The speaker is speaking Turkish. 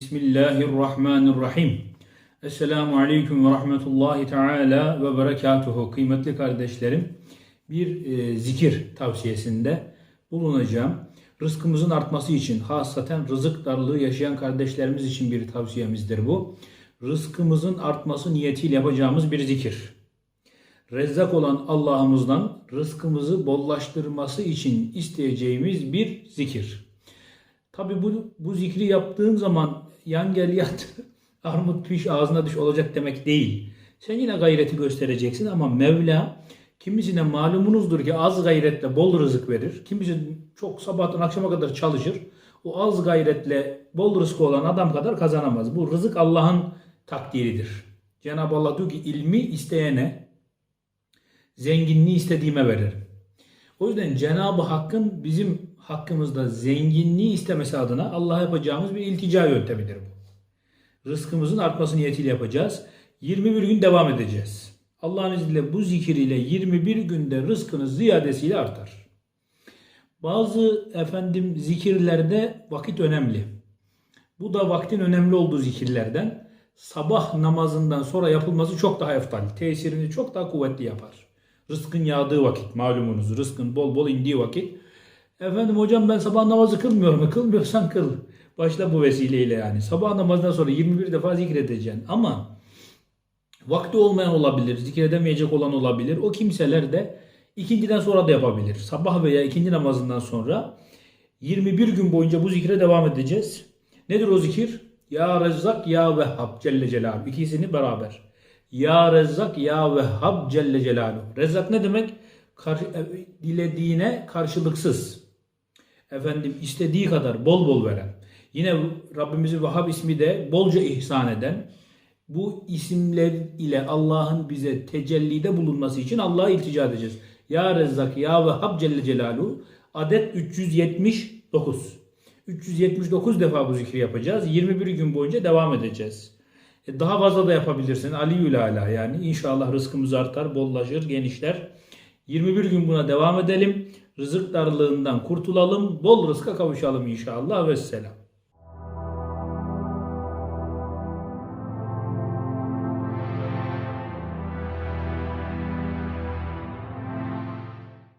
Bismillahirrahmanirrahim. Esselamu Aleyküm ve Rahmetullahi Teala ve Berekatuhu. Kıymetli kardeşlerim, bir e, zikir tavsiyesinde bulunacağım. Rızkımızın artması için, hasaten rızık darlığı yaşayan kardeşlerimiz için bir tavsiyemizdir bu. Rızkımızın artması niyetiyle yapacağımız bir zikir. Rezzak olan Allah'ımızdan rızkımızı bollaştırması için isteyeceğimiz bir zikir. Tabi bu, bu zikri yaptığın zaman yan gel yat, armut piş ağzına düş olacak demek değil. Sen yine gayreti göstereceksin ama Mevla kimisine malumunuzdur ki az gayretle bol rızık verir. Kimisi çok sabahtan akşama kadar çalışır. O az gayretle bol rızkı olan adam kadar kazanamaz. Bu rızık Allah'ın takdiridir. Cenab-ı Allah diyor ki ilmi isteyene zenginliği istediğime veririm. O yüzden Cenab-ı Hakk'ın bizim hakkımızda zenginliği istemesi adına Allah'a yapacağımız bir iltica yöntemidir bu. Rızkımızın artması niyetiyle yapacağız. 21 gün devam edeceğiz. Allah'ın izniyle bu zikir ile 21 günde rızkınız ziyadesiyle artar. Bazı efendim zikirlerde vakit önemli. Bu da vaktin önemli olduğu zikirlerden. Sabah namazından sonra yapılması çok daha eftal. Tesirini çok daha kuvvetli yapar. Rızkın yağdığı vakit malumunuz. Rızkın bol bol indiği vakit. Efendim hocam ben sabah namazı kılmıyorum. E, Kılmıyorsan kıl. Başla bu vesileyle yani. Sabah namazından sonra 21 defa zikredeceksin. Ama vakti olmayan olabilir. Zikredemeyecek olan olabilir. O kimseler de ikinciden sonra da yapabilir. Sabah veya ikindi namazından sonra 21 gün boyunca bu zikre devam edeceğiz. Nedir o zikir? Ya Rezzak Ya Vehhab Celle Celaluhu. İkisini beraber. Ya Rezzak Ya Vehhab Celle Celaluhu. Rezzak ne demek? Kar- e, dilediğine karşılıksız. Efendim istediği kadar bol bol veren. Yine Rabbimizin Vahhab ismi de bolca ihsan eden. Bu isimler ile Allah'ın bize tecellide bulunması için Allah'a iltica edeceğiz. Ya Rezzak Ya Vehhab Celle Celaluhu. Adet 379. 379 defa bu zikri yapacağız. 21 gün boyunca devam edeceğiz. E, Daha fazla da yapabilirsin. Aliül Ala yani. İnşallah rızkımız artar, bollaşır, genişler. 21 gün buna devam edelim. Rızık darlığından kurtulalım. Bol rızka kavuşalım inşallah. Vesselam.